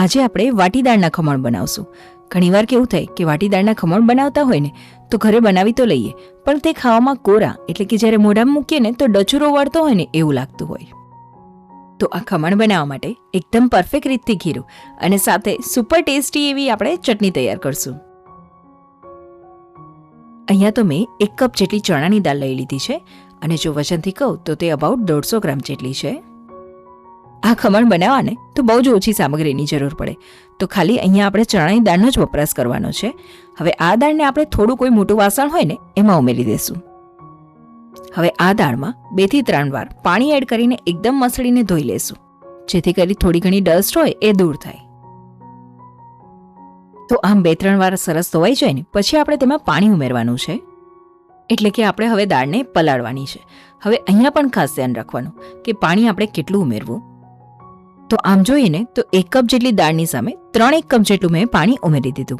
આજે આપણે વાટીદાળના ખમણ બનાવશું. ઘણીવાર કેવું થાય કે વાટીદાળના ખમણ બનાવતા હોય ને, તો ઘરે બનાવી તો લઈએ, પણ તે ખાવામાં કોરા, એટલે કે જ્યારે મોઢામાં મૂકીએ ને, તો ડચુરો વળતો હોય ને, એવું લાગતું હોય. તો આ ખમણ બનાવવા માટે એકદમ પરફેક્ટ રીતથી ખીરું, અને સાથે સુપર ટેસ્ટી એવી આપણે ચટણી તૈયાર કરશું. અહીંયા તો મેં એક કપ જેટલી ચણાની દાળ લઈ લીધી છે, અને જો વજનથી કહું, તો તે અબાઉટ દોઢસો ગ્રામ જેટલી છે. આ ખમણ બનાવવાને તો બહુ જ ઓછી સામગ્રીની જરૂર પડે. તો ખાલી અહીંયા આપણે ચણાની દાળનો જ વપરાશ કરવાનો છે. હવે આ દાળને આપણે થોડું કોઈ મોટું વાસણ હોય ને એમાં ઉમેરી દેશું. હવે આ દાળમાં બેથી ત્રણ વાર પાણી એડ કરીને એકદમ મસળીને ધોઈ લેશું. જેથી કરી થોડી ઘણી ડસ્ટ હોય એ દૂર થાય. તો આમ બે ત્રણ વાર સરસ ધોવાઈ જાય ને પછી આપણે તેમાં પાણી ઉમેરવાનું છે. એટલે કે આપણે હવે દાળને પલાળવાની છે. હવે અહીંયા પણ ખાસ ધ્યાન રાખવાનું કે પાણી આપણે કેટલું ઉમેરવું. તો આમ જોઈએને તો એક કપ જેટલી દાળની સામે ત્રણ એક કપ જેટલું મેં પાણી ઉમેરી દીધું.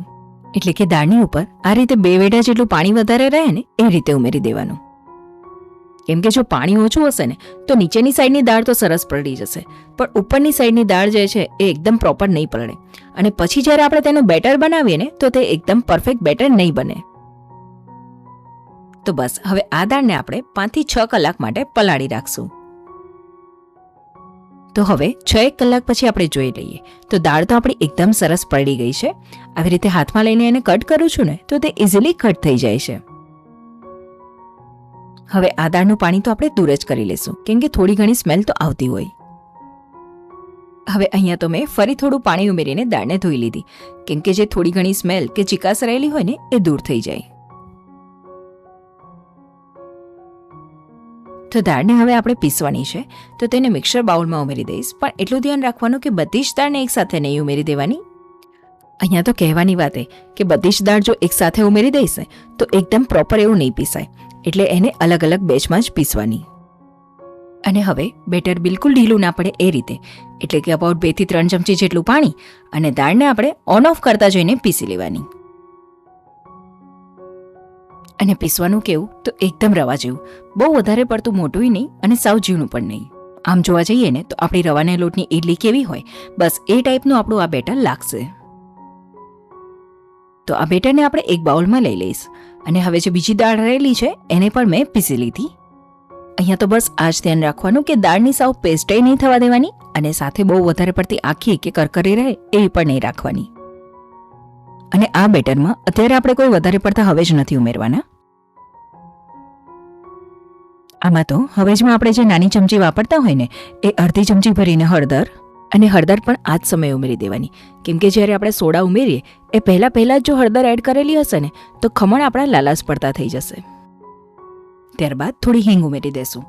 એટલે કે દાળની ઉપર આ રીતે બે વેડા જેટલું પાણી વધારે રહે ને એ રીતે ઉમેરી દેવાનું. કેમ કે જો પાણી ઓછું હશે ને, તો નીચેની સાઈડની દાળ તો સરસ પલળી જશે. પણ ઉપરની સાઈડની દાળ જે છે એ એકદમ પ્રોપર નહીં પલળે. અને પછી જ્યારે આપણે તેનું બેટર બનાવીએ ને, તો તે એકદમ પરફેક્ટ બેટર નહીં બને. તો બસ, હવે આ દાળને આપણે પાંચથી છ કલાક માટે પલાળી રાખશું. તો હવે છ એક કલાક પછી આપણે જોઈ લઈએ. તો દાળ તો આપણી એકદમ સરસ પડી ગઈ છે. આવી રીતે હાથમાં લઈને એને કટ કરું છું ને, તો તે ઇઝીલી કટ થઈ જાય છે. હવે આ દાળનું પાણી તો આપણે દૂર જ કરી લેશું, કેમ કે થોડી ઘણી સ્મેલ તો આવતી હોય. હવે અહીંયા તો મેં ફરી થોડું પાણી ઉમેરીને દાળને ધોઈ લીધી, કેમ કે જે થોડી ઘણી સ્મેલ કે ચિકાસ રહેલી હોય ને, એ દૂર થઈ જાય. તો દાળને હવે આપણે પીસવાની છે. તો તેને મિક્સર બાઉલમાં ઉમેરી દઈશ. પણ એટલું ધ્યાન રાખવાનું કે બધી જ દાળને એકસાથે નહીં ઉમેરી દેવાની. અહીંયા તો કહેવાની વાત એ કે બધી જ દાળ જો એકસાથે ઉમેરી દઈશ ને, તો એકદમ પ્રોપર એવું નહીં પીસાય. એટલે એને અલગ અલગ બેચમાં જ પીસવાની. અને હવે બેટર બિલકુલ ઢીલું ના પડે એ રીતે. એટલે કે અબાઉટ બેથી ત્રણ ચમચી જેટલું પાણી અને દાળને આપણે ઓન ઓફ કરતા જોઈને પીસી લેવાની. અને પીસવાનું કેવું, તો એકદમ રવા જેવું. બહુ વધારે પડતું મોટું નહીં અને સાવ ઝીણું પણ નહીં. આમ જોવા જઈએ ને, તો આપણી રવાના લોટની ઇડલી કેવી હોય, બસ એ ટાઈપનું આપણું આ બેટર લાગશે. તો આ બેટરને આપણે એક બાઉલમાં લઈ લઈશ. અને હવે જે બીજી દાળ રહેલી છે, એને પણ મેં પીસી લીધી. અહીંયા તો બસ આ જ ધ્યાન રાખવાનું કે દાળની સાવ પેસ્ટય નહીં થવા દેવાની અને સાથે બહુ વધારે પડતી આખી કે કરકરી રહે, એ પણ નહીં રાખવાની. અને આ બેટરમાં અત્યારે આપણે કોઈ વધારે પડતા હવે જ નથી ઉમેરવાના. આમાં તો હવેજમાં આપણે જે નાની ચમચી વાપરતા હોય ને એ અડધી ચમચી ભરીને હળદર અને હળદર પણ આ જ સમયે ઉમેરી દેવાની. કેમ કે જ્યારે આપણે સોડા ઉમેરીએ, એ પહેલાં પહેલાં જ જો હળદર એડ કરેલી હશે ને, તો ખમણ આપણા લાલાશ પડતા થઈ જશે. ત્યારબાદ થોડી હિંગ ઉમેરી દેશું.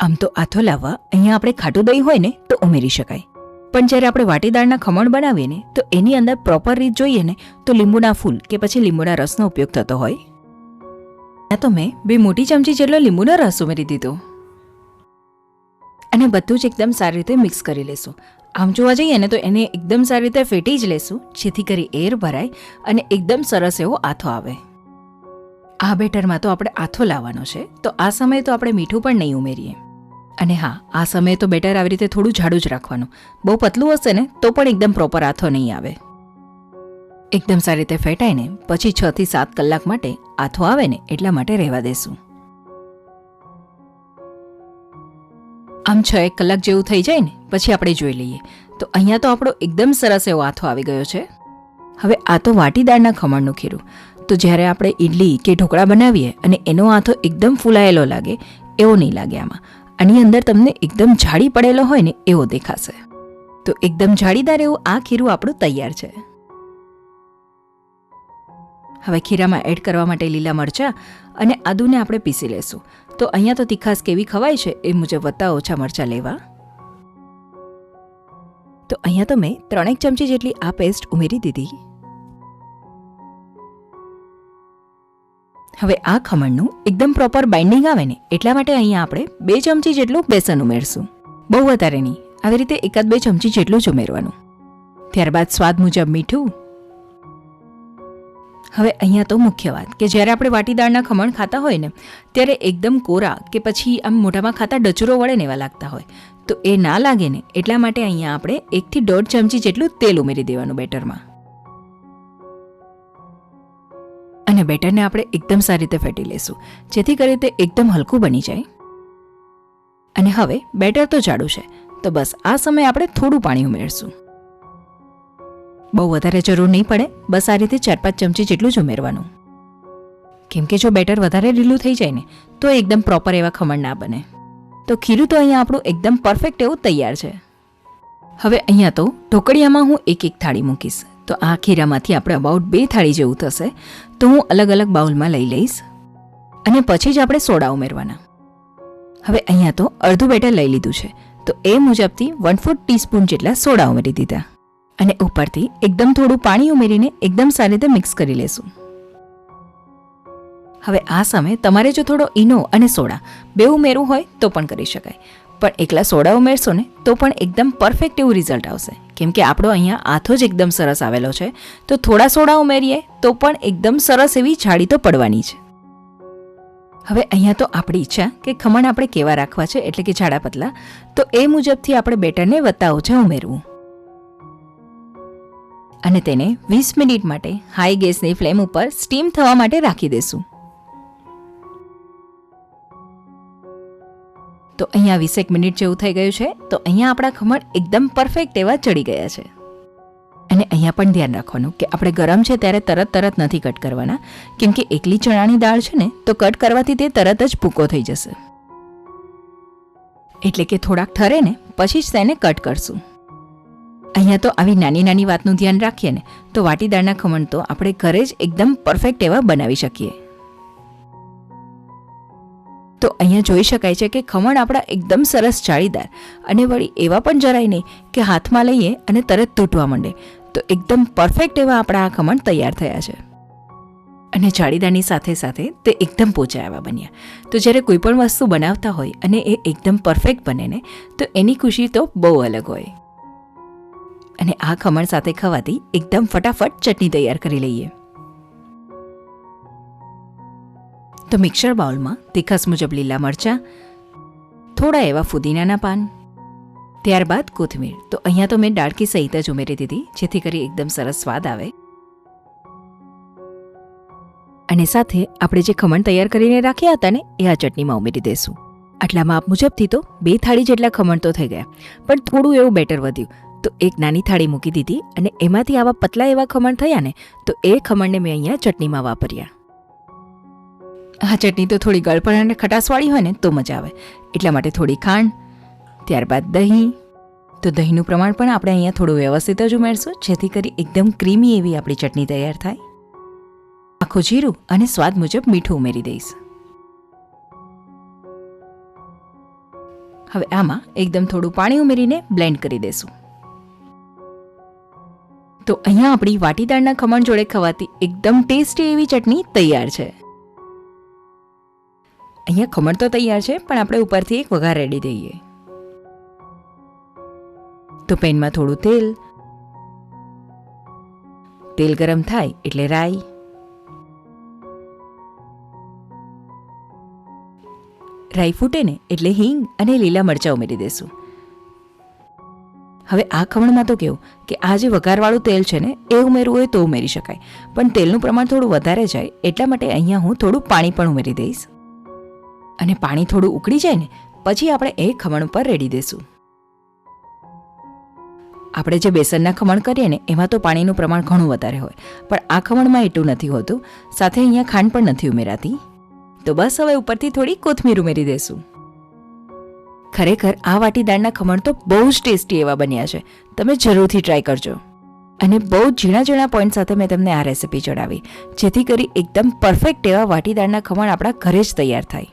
આમ તો આથો લાવવા અહીંયા આપણે ખાટું દહીં હોય ને, તો ઉમેરી શકાય. પણ જ્યારે આપણે વાટીદાળના ખમણ બનાવીએ ને, તો એની અંદર પ્રોપર રીત જોઈએ ને, તો લીંબુના ફૂલ કે પછી લીંબુના રસનો ઉપયોગ થતો હોય. ત્યાં તો મેં બે મોટી ચમચી જેટલો લીંબુનો રસ ઉમેરી દીધો. અને બધું જ એકદમ સારી રીતે મિક્સ કરી લેશું. આમ જોવા જઈએ ને, તો એને એકદમ સારી રીતે ફેટી જ લેશું, જેથી કરી એર ભરાય અને એકદમ સરસ એવો આથો આવે. આ બેટરમાં તો આપણે આથો લાવવાનો છે, તો આ સમયે તો આપણે મીઠું પણ નહીં ઉમેરીએ. અને હા, આ સમયે તો બેટર આવી રીતે થોડું જાડું જ રાખવાનું. બહુ પતલું હશે ને, તો પણ એકદમ પ્રોપર આથો નહીં આવે. એકદમ સારી રીતે ફેટાઈને પછી છ થી સાત કલાક માટે આથો આવે ને, એટલા માટે રહેવા દેશું. આમ છ એક કલાક જેવું થઈ જાય ને, પછી આપણે જોઈ લઈએ. તો અહીંયા તો આપણો એકદમ સરસ એવો આથો આવી ગયો છે. હવે આ તો વાટીદાળના ખમણનું ખીરું. તો જ્યારે આપણે ઇડલી કે ઢોકળા બનાવીએ અને એનો આથો એકદમ ફૂલાયેલો લાગે, એવો નહીં લાગે આમાં. આની અંદર તમને એકદમ જાડી પડેલો હોય ને એવો દેખાશે. તો એકદમ જાળીદાર એવું આ ખીરું આપણું તૈયાર છે. હવે ખીરામાં એડ કરવા માટે લીલા મરચાં અને આદુને આપણે પીસી લેશું. તો અહીંયા તો તીખાસ કેવી ખવાય છે એ મુજબ વધતા ઓછા મરચાં લેવા. તો અહીંયા તો મેં ત્રણેક ચમચી જેટલી આ પેસ્ટ ઉમેરી દીધી. હવે આ ખમણનું એકદમ પ્રોપર બાઇન્ડિંગ આવે ને, એટલા માટે અહીંયા આપણે બે ચમચી જેટલું બેસન ઉમેરશું. બહુ વધારે નહીં, આવી રીતે એકાદ બે ચમચી જેટલું જ ઉમેરવાનું. ત્યારબાદ સ્વાદ મુજબ મીઠું. હવે અહીંયા તો મુખ્ય વાત, કે જ્યારે આપણે વાટીદાળના ખમણ ખાતા હોય ને, ત્યારે એકદમ કોરા કે પછી આમ મોઢામાં ખાતા ડચુરો વળે ને એવા લાગતા હોય. તો એ ના લાગે ને, એટલા માટે અહીંયા આપણે એકથી દોઢ ચમચી જેટલું તેલ ઉમેરી દેવાનું બેટરમાં. અને બેટરને આપણે એકદમ સારી રીતે ફેટી લઈશું. જેથી કરી તે એકદમ હલકું બની જાય. અને હવે બેટર તો જાડું છે. તો બસ આ સમયે આપણે થોડું પાણી ઉમેરશું. બહુ વધારે જરૂર નહીં પડે. બસ આ રીતે ચાર પાંચ ચમચી જેટલું જ ઉમેરવાનું. કેમ કે જો બેટર વધારે ઢીલું થઈ જાય ને, તો એકદમ પ્રોપર એવા ખમણ ના બને. તો ખીરું તો અહીંયા આપણું એકદમ પરફેક્ટ એવું તૈયાર છે. હવે અહીંયા તો ઢોકળિયામાં હું એક એક થાળી મૂકીશ. તો આ ખીરામાંથી આપણે અબાઉટ બે થાળી જેવું થશે. તો હું અલગ અલગ બાઉલમાં લઈ લઈશ. અને પછી જ આપણે સોડા ઉમેરવાના. હવે અહીંયા તો અડધું બેટર લઈ લીધું છે. તો એ મુજબથી વન ફોર્થ ટીસ્પૂન જેટલા સોડા ઉમેરી દીધા. અને ઉપરથી એકદમ થોડું પાણી ઉમેરીને એકદમ સારી રીતે મિક્સ કરી લેશું. હવે આ સમયે તમારે જો થોડો ઈનો અને સોડા બે ઉમેરવું હોય તો પણ કરી શકાય. પણ એકલા સોડા ઉમેરશો ને, તો પણ એકદમ પરફેક્ટ એવું રિઝલ્ટ આવશે. કેમ કે આપણો અહીંયા આથો જ એકદમ સરસ આવેલો છે. તો થોડા સોડા ઉમેરીએ, તો પણ એકદમ સરસ એવી જાડી તો પડવાની છે. હવે અહીંયા તો આપણી ઈચ્છા કે ખમણ આપણે કેવા રાખવા છે, એટલે કે જાડા પતલા. તો એ મુજબથી આપણે બેટરને વત્તા ઓછા ઉમેરવું. અને તેને વીસ મિનિટ માટે હાઈ ગેસની ફ્લેમ ઉપર સ્ટીમ થવા માટે રાખી દેશું. તો અહીંયા વીસેક મિનિટ જેવું થઈ ગયું છે. તો અહીંયા આપણા ખમણ એકદમ પરફેક્ટ એવા ચડી ગયા છે. અને અહીંયા પણ ધ્યાન રાખવાનું કે આપણે ગરમ છે ત્યારે તરત તરત નથી કટ કરવાના. કેમ કે એકલી ચણાની દાળ છે ને, તો કટ કરવાથી તે તરત જ ભૂકો થઈ જશે. એટલે કે થોડાક ઠરે ને, પછી જ તેને કટ કરશું. અહીંયા તો આવી નાની નાની વાતનું ધ્યાન રાખીએ ને, તો વાટીદાળના ખમણ તો આપણે ઘરે જ એકદમ પરફેક્ટ એવા બનાવી શકીએ. તો અહીંયા જોઈ શકાય છે કે ખમણ આપણા એકદમ સરસ જાળીદાર અને વળી એવા પણ જરાય નહીં કે હાથમાં લઈએ અને તરત તૂટવા માંડે. તો એકદમ પરફેક્ટ એવા આપણા આ ખમણ તૈયાર થયા છે. અને જાળીદારની સાથે સાથે તે એકદમ પોચા એવા બન્યા. તો જ્યારે કોઈ પણ વસ્તુ બનાવતા હોય અને એ એકદમ પરફેક્ટ બને ને, તો એની ખુશી તો બહુ અલગ હોય. અને આ ખમણ સાથે ખવાતી એકદમ ફટાફટ ચટણી તૈયાર કરી લઈએ. તો મિક્સર બાઉલમાં તીખસ મુજબ લીલા મરચાં, થોડા એવા ફુદીનાના પાન, ત્યારબાદ કોથમીર. તો અહીંયા તો મેં ડાળકી સહિત જ ઉમેરી દીધી, જેથી કરી એકદમ સરસ સ્વાદ આવે. અને સાથે આપણે જે ખમણ તૈયાર કરીને રાખ્યા હતા ને, એ આ ચટણીમાં ઉમેરી દઈશું આટલા માપ મુજબથી તો બે થાળી જેટલા ખમણ તો થઈ ગયા, પણ થોડું એવું બેટર વધ્યું. તો એક નાની થાળી મૂકી દીધી અને એમાંથી આવા પતલા એવા ખમણ થયા ને, તો એ ખમણને મેં અહીંયા ચટણીમાં વાપર્યા. આ ચટણી તો થોડી ગળપણ અને ખટાસવાળી હોય ને, તો મજા આવે. એટલા માટે થોડી ખાંડ, ત્યારબાદ દહીં. તો દહીંનું પ્રમાણ પણ આપણે અહીંયા થોડું વ્યવસ્થિત જ ઉમેરશું, જેથી કરી એકદમ ક્રીમી એવી આપણી ચટણી તૈયાર થાય. આખું જીરું અને સ્વાદ મુજબ મીઠું ઉમેરી દઈશ. હવે આમાં એકદમ થોડું પાણી ઉમેરીને બ્લેન્ડ કરી દેશું તો અહીંયા આપણી વાટીદાળના ખમણ જોડે ખવાતી એકદમ ટેસ્ટી એવી ચટણી તૈયાર છે. અહીંયા ખમણ તો તૈયાર છે, પણ આપણે ઉપરથી એક વઘાર રેડી દઈએ. તો પેનમાં થોડું તેલ. તેલ ગરમ થાય એટલે રાઈ. રાઈ ફૂટે ને એટલે હિંગ અને લીલા મરચાં ઉમેરી દેશું. હવે આ ખમણમાં તો કેવું કે આ જે વઘારવાળું તેલ છે ને, એ ઉમેરવું હોય તો ઉમેરી શકાય. પણ તેલનું પ્રમાણ થોડું વધારે જાય એટલા માટે અહીંયા હું થોડું પાણી પણ ઉમેરી દઈશ. અને પાણી થોડું ઉકળી જાય ને, પછી આપણે એ ખમણ ઉપર રેડી દેશું. આપણે જે બેસનના ખમણ કરીએ ને, એમાં તો પાણીનું પ્રમાણ ઘણું વધારે હોય, પણ આ ખમણમાં એટલું નથી હોતું. સાથે અહીંયા ખાંડ પણ નથી ઉમેરાતી. તો બસ હવે ઉપરથી થોડી કોથમીર ઉમેરી દેશું. ખરેખર આ વાટીદાળના ખમણ તો બહુ જ ટેસ્ટી એવા બન્યા છે. તમે જરૂરથી ટ્રાય કરજો. અને બહુ ઝીણા ઝીણા પોઈન્ટ સાથે મેં તમને આ રેસિપી ચડાવી જેથી કરી એકદમ પરફેક્ટ એવા વાટીદાળના ખમણ આપણા ઘરે જ તૈયાર થાય.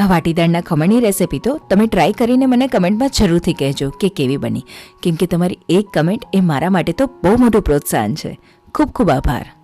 આ વાટીદાળના ખમણની રેસિપી તો તમે ટ્રાય કરીને મને કમેન્ટમાં જરૂરથી કહેજો કે કેવી બની. કેમ કે તમારી એક કમેન્ટ એ મારા માટે તો બહુ મોટું પ્રોત્સાહન છે. ખૂબ ખૂબ આભાર.